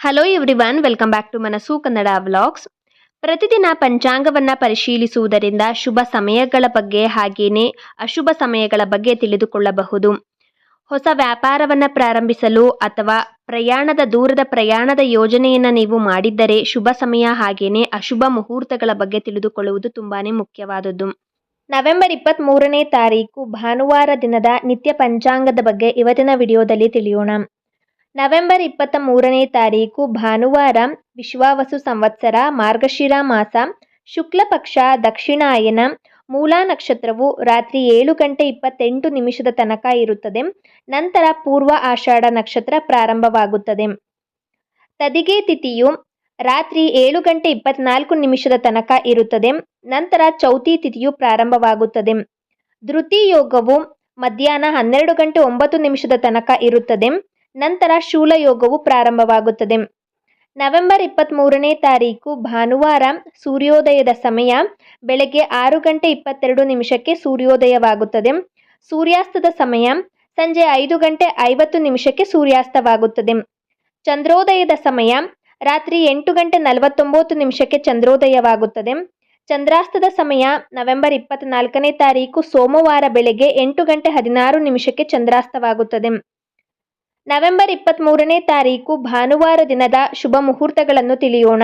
Hello everyone welcome back to Manassu Kannada vlogs ಪ್ರತಿದಿನ ಪಂಚಾಂಗವನ್ನ ಪರಿಶೀಲಿಸುವುದರಿಂದ ಶುಭ ಸಮಯಗಳ ಬಗ್ಗೆ ಹಾಗೆಯೇ ಅಶುಭ ಸಮಯಗಳ ಬಗ್ಗೆ ತಿಳಿದುಕೊಳ್ಳಬಹುದು. ಹೊಸ ವ್ಯಾಪಾರವನ್ನ ಪ್ರಾರಂಭಿಸಲು ಅಥವಾ ಪ್ರಯಾಣದ ದೂರದ ಪ್ರಯಾಣದ ಯೋಜನೆಯನ್ನ ನೀವು ಮಾಡಿದ್ದರೆ ಶುಭ ಸಮಯ ಹಾಗೆಯೇ ಅಶುಭ ಮುಹೂರ್ತಗಳ ಬಗ್ಗೆ ತಿಳಿದುಕೊಳ್ಳುವುದು ತುಂಬಾನೇ ಮುಖ್ಯವಾದದ್ದು. ನವೆಂಬರ್ ಇಪ್ಪತ್ತ್ ಮೂರನೇ ತಾರೀಕು ಭಾನುವಾರ ದಿನದ ನಿತ್ಯ ಪಂಚಾಂಗದ ಬಗ್ಗೆ ಇವತ್ತಿನ ವಿಡಿಯೋದಲ್ಲಿ ತಿಳಿಯೋಣ. ನವೆಂಬರ್ ಇಪ್ಪತ್ತ ಮೂರನೇ ತಾರೀಕು ಭಾನುವಾರ ವಿಶ್ವಾವಸು ಸಂವತ್ಸರ ಮಾರ್ಗಶಿರ ಮಾಸ ಶುಕ್ಲಪಕ್ಷ ದಕ್ಷಿಣಾಯನ ಮೂಲ ನಕ್ಷತ್ರವು ರಾತ್ರಿ ಏಳು ಗಂಟೆ ಇಪ್ಪತ್ತೆಂಟು ನಿಮಿಷದ ತನಕ ಇರುತ್ತದೆ. ನಂತರ ಪೂರ್ವ ಆಷಾಢ ನಕ್ಷತ್ರ ಪ್ರಾರಂಭವಾಗುತ್ತದೆ. ತದಿಗೆ ತಿಥಿಯು ರಾತ್ರಿ ಏಳು ಗಂಟೆ ಇಪ್ಪತ್ನಾಲ್ಕು ನಿಮಿಷದ ತನಕ ಇರುತ್ತದೆ. ನಂತರ ಚೌತಿ ತಿಥಿಯು ಪ್ರಾರಂಭವಾಗುತ್ತದೆ. ಧೃತಿ ಯೋಗವು ಮಧ್ಯಾಹ್ನ ಹನ್ನೆರಡು ಗಂಟೆ ಒಂಬತ್ತು ನಿಮಿಷದ ತನಕ ಇರುತ್ತದೆ. ನಂತರ ಶೂಲಯೋಗವು ಪ್ರಾರಂಭವಾಗುತ್ತದೆ. ನವೆಂಬರ್ ಇಪ್ಪತ್ತ್ ಮೂರನೇ ತಾರೀಕು ಭಾನುವಾರ ಸೂರ್ಯೋದಯದ ಸಮಯ. ಬೆಳಗ್ಗೆ ಆರು ಗಂಟೆ ಇಪ್ಪತ್ತೆರಡು ನಿಮಿಷಕ್ಕೆ ಸೂರ್ಯೋದಯವಾಗುತ್ತದೆ. ಸೂರ್ಯಾಸ್ತದ ಸಮಯ. ಸಂಜೆ ಐದು ಗಂಟೆ ಐವತ್ತು ನಿಮಿಷಕ್ಕೆ ಸೂರ್ಯಾಸ್ತವಾಗುತ್ತದೆ. ಚಂದ್ರೋದಯದ ಸಮಯ. ರಾತ್ರಿ ಎಂಟು ಗಂಟೆ ನಲವತ್ತೊಂಬತ್ತು ನಿಮಿಷಕ್ಕೆ ಚಂದ್ರೋದಯವಾಗುತ್ತದೆ. ಚಂದ್ರಾಸ್ತದ ಸಮಯ. ನವೆಂಬರ್ ಇಪ್ಪತ್ತ್ನಾಲ್ಕನೇ ತಾರೀಕು ಸೋಮವಾರ ಬೆಳಗ್ಗೆ ಎಂಟು ಗಂಟೆ ಹದಿನಾರು ನಿಮಿಷಕ್ಕೆ ಚಂದ್ರಾಸ್ತವಾಗುತ್ತದೆ. ನವೆಂಬರ್ ಇಪ್ಪತ್ತ್ ಮೂರನೇ ತಾರೀಕು ಭಾನುವಾರ ದಿನದ ಶುಭ ಮುಹೂರ್ತಗಳನ್ನು ತಿಳಿಯೋಣ.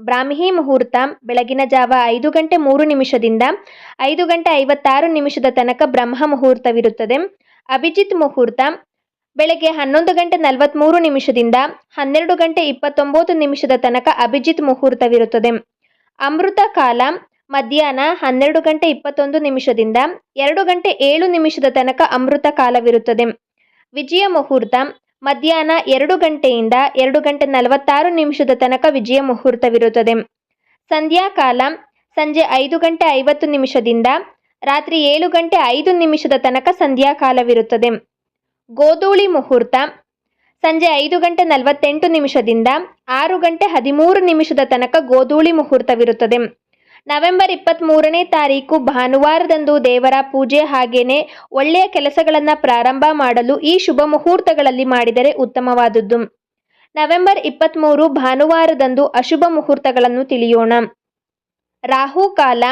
ಬ್ರಾಹ್ಮಿ ಮುಹೂರ್ತ ಬೆಳಗಿನ ಜಾವ ಐದು ಗಂಟೆ ಮೂರು ನಿಮಿಷದಿಂದ ಐದು ಗಂಟೆ ಐವತ್ತಾರು ನಿಮಿಷದ ತನಕ ಬ್ರಹ್ಮ ಮುಹೂರ್ತವಿರುತ್ತದೆ. ಅಭಿಜಿತ್ ಮುಹೂರ್ತ ಬೆಳಗ್ಗೆ ಹನ್ನೊಂದು ಗಂಟೆ ನಲವತ್ತ್ಮೂರು ನಿಮಿಷದಿಂದ ಹನ್ನೆರಡು ಗಂಟೆ ಇಪ್ಪತ್ತೊಂಬತ್ತು ನಿಮಿಷದ ತನಕ ಅಭಿಜಿತ್ ಮುಹೂರ್ತವಿರುತ್ತದೆ. ಅಮೃತ ಕಾಲ ಮಧ್ಯಾಹ್ನ ಹನ್ನೆರಡು ಗಂಟೆ ಇಪ್ಪತ್ತೊಂದು ನಿಮಿಷದಿಂದ ಎರಡು ಗಂಟೆ ಏಳು ನಿಮಿಷದ ತನಕ ಅಮೃತ ಕಾಲವಿರುತ್ತದೆ. ವಿಜಯ ಮುಹೂರ್ತ ಮಧ್ಯಾಹ್ನ ಎರಡು ಗಂಟೆಯಿಂದ ಎರಡು ಗಂಟೆ ನಲವತ್ತಾರು ನಿಮಿಷದ ತನಕ ವಿಜಯ ಮುಹೂರ್ತವಿರುತ್ತದೆ. ಸಂಧ್ಯಾಕಾಲ ಸಂಜೆ ಐದು ಗಂಟೆ ಐವತ್ತು ನಿಮಿಷದಿಂದ ರಾತ್ರಿ ಏಳು ಗಂಟೆ ಐದು ನಿಮಿಷದ ತನಕ ಸಂಧ್ಯಾಕಾಲವಿರುತ್ತದೆ. ಗೋಧೂಳಿ ಮುಹೂರ್ತ ಸಂಜೆ ಐದು ಗಂಟೆ ನಲವತ್ತೆಂಟು ನಿಮಿಷದಿಂದ ಆರು ಗಂಟೆ ಹದಿಮೂರು ನಿಮಿಷದ ತನಕ ಗೋಧೂಳಿ ಮುಹೂರ್ತವಿರುತ್ತದೆ. ನವೆಂಬರ್ ಇಪ್ಪತ್ತ್ ಮೂರನೇ ತಾರೀಕು ಭಾನುವಾರದಂದು ದೇವರ ಪೂಜೆ ಹಾಗೇನೆ ಒಳ್ಳೆಯ ಕೆಲಸಗಳನ್ನು ಪ್ರಾರಂಭ ಮಾಡಲು ಈ ಶುಭ ಮುಹೂರ್ತಗಳಲ್ಲಿ ಮಾಡಿದರೆ ಉತ್ತಮವಾದದ್ದು. ನವೆಂಬರ್ ಇಪ್ಪತ್ತ್ಮೂರು ಭಾನುವಾರದಂದು ಅಶುಭ ಮುಹೂರ್ತಗಳನ್ನು ತಿಳಿಯೋಣ. ರಾಹು ಕಾಲ,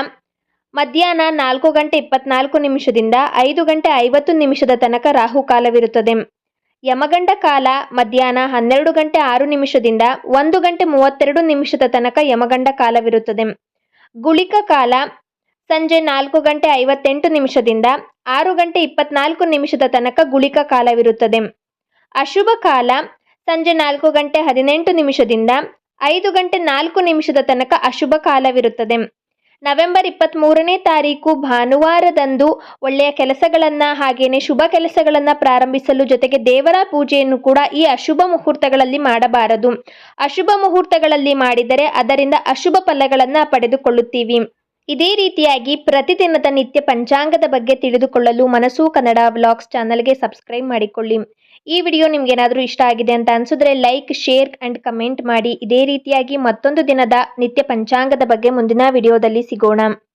ಮಧ್ಯಾಹ್ನ ನಾಲ್ಕು ಗಂಟೆ ಇಪ್ಪತ್ನಾಲ್ಕು ನಿಮಿಷದಿಂದ ಐದು ಗಂಟೆ ಐವತ್ತು ನಿಮಿಷದ ತನಕ ರಾಹುಕಾಲವಿರುತ್ತದೆ ಯಮಗಂಡ ಕಾಲ, ಮಧ್ಯಾಹ್ನ ಹನ್ನೆರಡು ಗಂಟೆ ಆರು ನಿಮಿಷದಿಂದ ಒಂದು ಗಂಟೆ ಮೂವತ್ತೆರಡು ನಿಮಿಷದ ತನಕ ಯಮಗಂಡ ಕಾಲವಿರುತ್ತದೆ. ಗುಳಿಕ ಕಾಲ, ಸಂಜೆ ನಾಲ್ಕು ಗಂಟೆ ಐವತ್ತೆಂಟು ನಿಮಿಷದಿಂದ ಆರು ಗಂಟೆ ಇಪ್ಪತ್ನಾಲ್ಕು ನಿಮಿಷದ ತನಕ ಗುಳಿಕ ಕಾಲವಿರುತ್ತದೆ. ಅಶುಭ ಕಾಲ, ಸಂಜೆ ನಾಲ್ಕು ಗಂಟೆ ಹದಿನೆಂಟು ನಿಮಿಷದಿಂದ ಐದು ಗಂಟೆ ನಾಲ್ಕು ನಿಮಿಷದ ತನಕ ಅಶುಭ ಕಾಲವಿರುತ್ತದೆ. ನವೆಂಬರ್ ಇಪ್ಪತ್ತ್ ಮೂರನೇ ತಾರೀಕು ಭಾನುವಾರದಂದು ಒಳ್ಳೆಯ ಕೆಲಸಗಳನ್ನು ಹಾಗೇನೆ ಶುಭ ಕೆಲಸಗಳನ್ನು ಪ್ರಾರಂಭಿಸಲು ಜೊತೆಗೆ ದೇವರ ಪೂಜೆಯನ್ನು ಕೂಡ ಈ ಅಶುಭ ಮುಹೂರ್ತಗಳಲ್ಲಿ ಮಾಡಬಾರದು. ಅಶುಭ ಮುಹೂರ್ತಗಳಲ್ಲಿ ಮಾಡಿದರೆ ಅದರಿಂದ ಅಶುಭ ಫಲಗಳನ್ನು ಪಡೆದುಕೊಳ್ಳುತ್ತೀವಿ. ಇದೇ ರೀತಿಯಾಗಿ ಪ್ರತಿದಿನದ ನಿತ್ಯ ಪಂಚಾಂಗದ ಬಗ್ಗೆ ತಿಳಿದುಕೊಳ್ಳಲು ಮನಸ್ಸು ಕನ್ನಡ ವ್ಲಾಗ್ಸ್ ಚಾನಲ್ಗೆ ಸಬ್ಸ್ಕ್ರೈಬ್ ಮಾಡಿಕೊಳ್ಳಿ. ಈ ವಿಡಿಯೋ ನಿಮ್ಗೇನಾದರೂ ಇಷ್ಟ ಆಗಿದೆ ಅಂತ ಅನಿಸಿದ್ರೆ ಲೈಕ್, ಶೇರ್ ಅಂಡ್ ಕಮೆಂಟ್ ಮಾಡಿ. ಇದೇ ರೀತಿಯಾಗಿ ಮತ್ತೊಂದು ದಿನದ ನಿತ್ಯ ಪಂಚಾಂಗದ ಬಗ್ಗೆ ಮುಂದಿನ ವಿಡಿಯೋದಲ್ಲಿ ಸಿಗೋಣ.